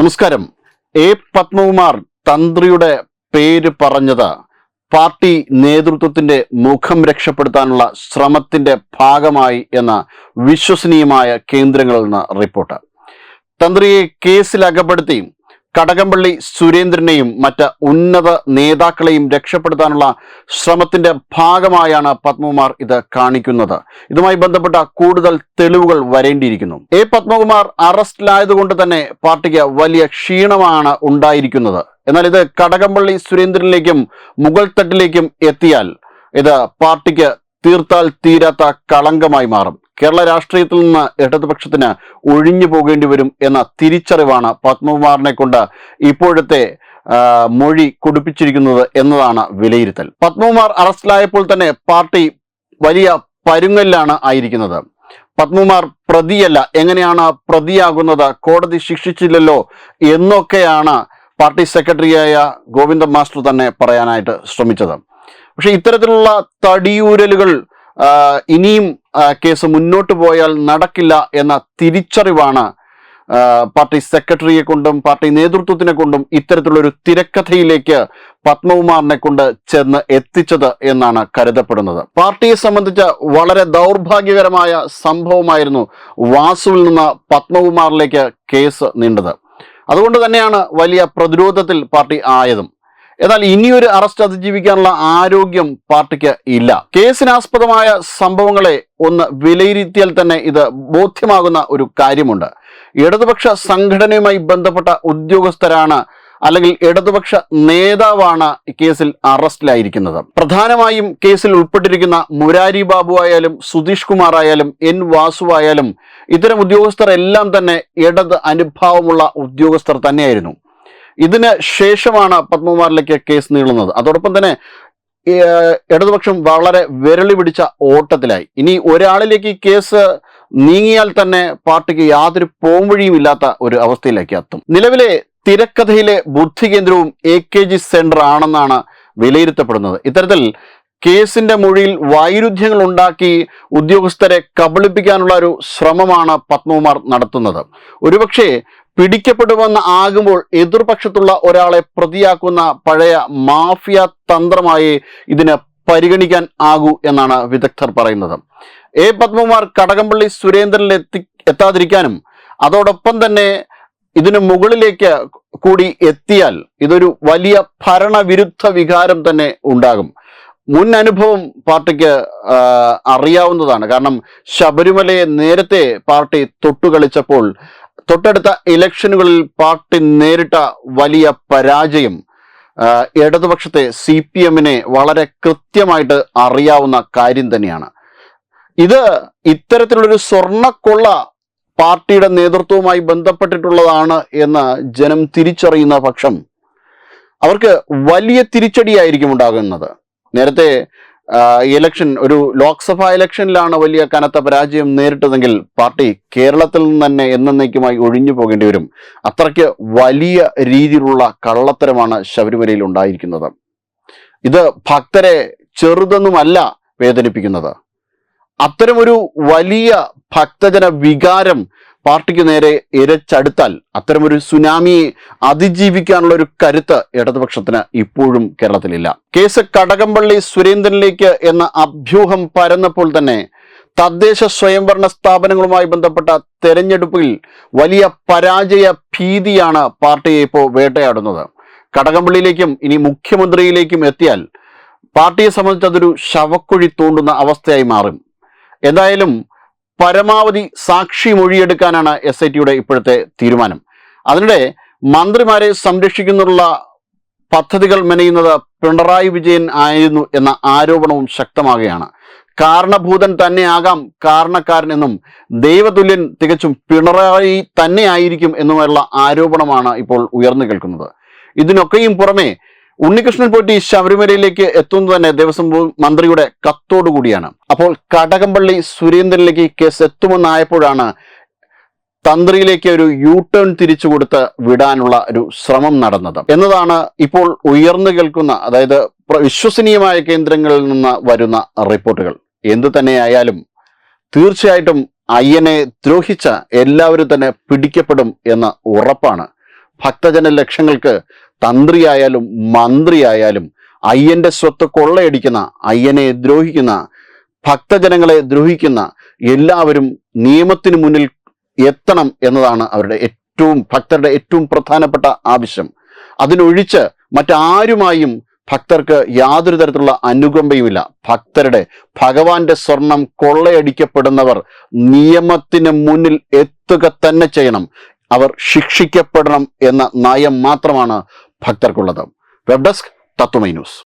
നമസ്കാരം. എ പത്മകുമാർ തന്ത്രിയുടെ പേര് പറഞ്ഞത് പാർട്ടി നേതൃത്വത്തിന്റെ മുഖം രക്ഷപ്പെടുത്താനുള്ള ശ്രമത്തിന്റെ ഭാഗമായി എന്ന വിശ്വസനീയമായ കേന്ദ്രങ്ങളിൽ നിന്ന് റിപ്പോർട്ട്. തന്ത്രിയെ കേസിൽ അകപ്പെടുത്തി കടകംപള്ളി സുരേന്ദ്രനെയും മറ്റ് ഉന്നത നേതാക്കളെയും രക്ഷപ്പെടുത്താനുള്ള ശ്രമത്തിന്റെ ഭാഗമായാണ് പത്മകുമാർ ഇത് കാണിക്കുന്നത്. ഇതുമായി ബന്ധപ്പെട്ട കൂടുതൽ തെളിവുകൾ വരേണ്ടിയിരിക്കുന്നു. എ പത്മകുമാർ അറസ്റ്റിലായതുകൊണ്ട് തന്നെ പാർട്ടിക്ക് വലിയ ക്ഷീണമാണ് ഉണ്ടായിരിക്കുന്നത്. എന്നാൽ ഇത് കടകംപള്ളി സുരേന്ദ്രനിലേക്കും മുഗൾ തട്ടിലേക്കും എത്തിയാൽ ഇത് പാർട്ടിക്ക് തീർത്താൽ തീരാത്ത കളങ്കമായി മാറും. കേരള രാഷ്ട്രീയത്തിൽ നിന്ന് ഇടതുപക്ഷത്തിന് ഒഴിഞ്ഞു പോകേണ്ടി വരും എന്ന തിരിച്ചറിവാണ് പത്മകുമാറിനെ കൊണ്ട് ഇപ്പോഴത്തെ മൊഴി കൊടുപ്പിച്ചിരിക്കുന്നത് എന്നതാണ് വിലയിരുത്തൽ. പത്മകുമാർ അറസ്റ്റിലായപ്പോൾ തന്നെ പാർട്ടി വലിയ പരുങ്ങലിലാണ് ആയിരിക്കുന്നത്. പത്മകുമാർ പ്രതിയല്ല എങ്ങനെയാണ് പ്രതിയാകുന്നത് കോടതി ശിക്ഷിച്ചില്ലല്ലോ എന്നൊക്കെയാണ് പാർട്ടി സെക്രട്ടറിയായ ഗോവിന്ദ മാസ്റ്റർ തന്നെ പറയാനായിട്ട് ശ്രമിച്ചത്. പക്ഷെ ഇത്തരത്തിലുള്ള തടിയൂരലുകൾ ഇനിയും കേസ് മുന്നോട്ട് പോയാൽ നടക്കില്ല എന്ന തിരിച്ചറിവാണ് പാർട്ടി സെക്രട്ടറിയെ കൊണ്ടും പാർട്ടി നേതൃത്വത്തിനെ കൊണ്ടും ഇത്തരത്തിലുള്ള ഒരു തിരക്കഥയിലേക്ക് പത്മകുമാറിനെ കൊണ്ട് ചെന്ന് എത്തിച്ചത് എന്നാണ് കരുതപ്പെടുന്നത്. പാർട്ടിയെ സംബന്ധിച്ച് വളരെ ദൗർഭാഗ്യകരമായ സംഭവമായിരുന്നു വാസുവിൽ നിന്ന് പത്മകുമാറിലേക്ക് കേസ് നീണ്ടത്. അതുകൊണ്ട് തന്നെയാണ് വലിയ പ്രതിരോധത്തിൽ പാർട്ടി ആയതും. എന്നാൽ ഇനിയൊരു അറസ്റ്റ് അതിജീവിക്കാനുള്ള ആരോഗ്യം പാർട്ടിക്ക് ഇല്ല. കേസിനാസ്പദമായ സംഭവങ്ങളെ ഒന്ന് വിലയിരുത്തിയാൽ തന്നെ ഇത് ബോധ്യമാകുന്ന ഒരു കാര്യമുണ്ട്. ഇടതുപക്ഷ സംഘടനയുമായി ബന്ധപ്പെട്ട ഉദ്യോഗസ്ഥരാണ് അല്ലെങ്കിൽ ഇടതുപക്ഷ നേതാവാണ് കേസിൽ അറസ്റ്റിലായിരിക്കുന്നത്. പ്രധാനമായും കേസിൽ ഉൾപ്പെട്ടിരിക്കുന്ന മുരാരി ബാബു ആയാലും സുധീഷ് കുമാർ ആയാലും എൻ വാസു ആയാലും ഇത്തരം ഉദ്യോഗസ്ഥർ എല്ലാം തന്നെ ഇടത് അനുഭാവമുള്ള ഉദ്യോഗസ്ഥർ തന്നെയായിരുന്നു. ഇതിന് ശേഷമാണ് പത്മകുമാറിലേക്ക് കേസ് നീളുന്നത്. അതോടൊപ്പം തന്നെ ഇടതുപക്ഷം വളരെ വിരളി പിടിച്ച ഓട്ടത്തിലായി. ഇനി ഒരാളിലേക്ക് കേസ് നീങ്ങിയാൽ തന്നെ പാർട്ടിക്ക് യാതൊരു പോംവഴിയും ഇല്ലാത്ത ഒരു അവസ്ഥയിലേക്ക് എത്തും. നിലവിലെ തിരക്കഥയിലെ ബുദ്ധി കേന്ദ്രവും എ കെ ജി സെന്റർ ആണെന്നാണ് വിലയിരുത്തപ്പെടുന്നത്. ഇത്തരത്തിൽ കേസിന്റെ മൊഴിയിൽ വൈരുദ്ധ്യങ്ങൾ ഉണ്ടാക്കി ഉദ്യോഗസ്ഥരെ കബളിപ്പിക്കാനുള്ള ഒരു ശ്രമമാണ് പത്മകുമാർ നടത്തുന്നത്. ഒരുപക്ഷെ പിടിക്കപ്പെടുമെന്ന് ആകുമ്പോൾ എതിർപക്ഷത്തുള്ള ഒരാളെ പ്രതിയാക്കുന്ന പഴയ മാഫിയ തന്ത്രമായി ഇതിന് പരിഗണിക്കാൻ ആകൂ എന്നാണ് വിദഗ്ധർ പറയുന്നത്. എ പത്മകുമാർ കടകംപള്ളി സുരേന്ദ്രനിൽ എത്തി എത്താതിരിക്കാനും അതോടൊപ്പം തന്നെ ഇതിന് മുകളിലേക്ക് കൂടി എത്തിയാൽ ഇതൊരു വലിയ ഭരണവിരുദ്ധ വികാരം തന്നെ ഉണ്ടാകും. മുൻ അനുഭവം പാർട്ടിക്ക് അറിയാവുന്നതാണ്. കാരണം ശബരിമലയെ നേരത്തെ പാർട്ടി തൊട്ടുകളിച്ചപ്പോൾ തൊട്ടടുത്ത ഇലക്ഷനുകളിൽ പാർട്ടി നേരിട്ട വലിയ പരാജയം ഇടതുപക്ഷത്തെ സി പി എമ്മിനെ വളരെ കൃത്യമായിട്ട് അറിയാവുന്ന കാര്യം തന്നെയാണ്. ഇത് ഇത്തരത്തിലുള്ളൊരു സ്വർണക്കൊള്ള പാർട്ടിയുടെ നേതൃത്വവുമായി ബന്ധപ്പെട്ടിട്ടുള്ളതാണ് എന്ന് ജനം തിരിച്ചറിയുന്ന പക്ഷം അവർക്ക് വലിയ തിരിച്ചടിയായിരിക്കും ഉണ്ടാകുന്നത്. നേരത്തെ ഇലക്ഷൻ ഒരു ലോക്സഭാ ഇലക്ഷനിലാണ് വലിയ കനത്ത പരാജയം നേരിട്ടതെങ്കിൽ പാർട്ടി കേരളത്തിൽ നിന്ന് തന്നെ എന്നേക്കുമായി ഒഴിഞ്ഞു പോകേണ്ടി വരും. അത്രയ്ക്ക് വലിയ രീതിയിലുള്ള കള്ളത്തരമാണ് ശബരിമലയിൽ ഉണ്ടായിരിക്കുന്നത്. ഇത് ഭക്തരെ ചെറുതൊന്നുമല്ല വേദനിപ്പിക്കുന്നത്. അത്തരമൊരു വലിയ ഭക്തജന വികാരം പാർട്ടിക്ക് നേരെ ഇരച്ചടുത്താൽ അത്തരമൊരു സുനാമിയെ അതിജീവിക്കാനുള്ള ഒരു കരുത്ത് ഇടതുപക്ഷത്തിന് ഇപ്പോഴും കേരളത്തിലില്ല. കേസ് കടകംപള്ളി സുരേന്ദ്രനിലേക്ക് എന്ന അഭ്യൂഹം പരന്നപ്പോൾ തന്നെ തദ്ദേശ സ്വയംഭരണ സ്ഥാപനങ്ങളുമായി ബന്ധപ്പെട്ട തെരഞ്ഞെടുപ്പിൽ വലിയ പരാജയ ഭീതിയാണ് പാർട്ടിയെ ഇപ്പോൾ വേട്ടയാടുന്നത്. കടകംപള്ളിയിലേക്കും ഇനി മുഖ്യമന്ത്രിയിലേക്കും എത്തിയാൽ പാർട്ടിയെ സംബന്ധിച്ച് അതൊരു ശവക്കുഴി തോണ്ടുന്ന അവസ്ഥയായി മാറും. എന്തായാലും പരമാവധി സാക്ഷി മൊഴിയെടുക്കാനാണ് എസ് ഐ ടിയുടെ ഇപ്പോഴത്തെ തീരുമാനം. അതിനിടെ മന്ത്രിമാരെ സംരക്ഷിക്കുന്നുള്ള പദ്ധതികൾ മെനയുന്നത് പിണറായി വിജയൻ ആയിരുന്നു എന്ന ആരോപണവും ശക്തമാകുകയാണ്. കാരണഭൂതൻ തന്നെയാകാം കാരണക്കാരൻ എന്നും ദൈവതുല്യൻ തികച്ചും പിണറായി തന്നെ ആയിരിക്കും എന്നുമുള്ള ആരോപണമാണ് ഇപ്പോൾ ഉയർന്നു കേൾക്കുന്നത്. ഇതിനൊക്കെയും പുറമെ ഉണ്ണികൃഷ്ണൻ പോറ്റി ശബരിമലയിലേക്ക് എത്തുന്നത് തന്നെ ദേവസ്വം മന്ത്രിയുടെ കത്തോടുകൂടിയാണ്. അപ്പോൾ കടകംപള്ളി സുരേന്ദ്രനിലേക്ക് കേസ് എത്തുമെന്നായപ്പോഴാണ് തന്ത്രിയിലേക്ക് ഒരു യു ടേൺ തിരിച്ചു കൊടുത്ത് വിടാനുള്ള ഒരു ശ്രമം നടന്നത്. എന്നതാണ് ഇപ്പോൾ ഉയർന്നു കേൾക്കുന്ന അതായത് വിശ്വസനീയമായ കേന്ദ്രങ്ങളിൽ നിന്ന് വരുന്ന റിപ്പോർട്ടുകൾ. എന്തു തന്നെയായാലും തീർച്ചയായിട്ടും അയ്യനെ ദ്രോഹിച്ച എല്ലാവരും തന്നെ പിടിക്കപ്പെടും എന്ന ഉറപ്പാണ്. ഭക്തജന ലക്ഷങ്ങൾക്ക് തന്ത്രിയായാലും മന്ത്രിയായാലും അയ്യന്റെ സ്വത്ത് കൊള്ളയടിക്കുന്ന അയ്യനെ ദ്രോഹിക്കുന്ന ഭക്തജനങ്ങളെ ദ്രോഹിക്കുന്ന എല്ലാവരും നിയമത്തിന് മുന്നിൽ എത്തണം എന്നതാണ് അവരുടെ ഏറ്റവും ഭക്തരുടെ ഏറ്റവും പ്രധാനപ്പെട്ട ആവശ്യം. അതിനൊഴിച്ച് മറ്റാരുമായും ഭക്തർക്ക് യാതൊരു തരത്തിലുള്ള അനുകമ്പയുമില്ല. ഭക്തരുടെ ഭഗവാന്റെ സ്വർണം കൊള്ളയടിക്കപ്പെടുന്നവർ നിയമത്തിന് മുന്നിൽ എത്തുക തന്നെ ചെയ്യണം. അവർ ശിക്ഷിക്കപ്പെടണം എന്ന നയം മാത്രമാണ് ഭക്തർക്കുള്ളത്. Web desk Tatwamayi news.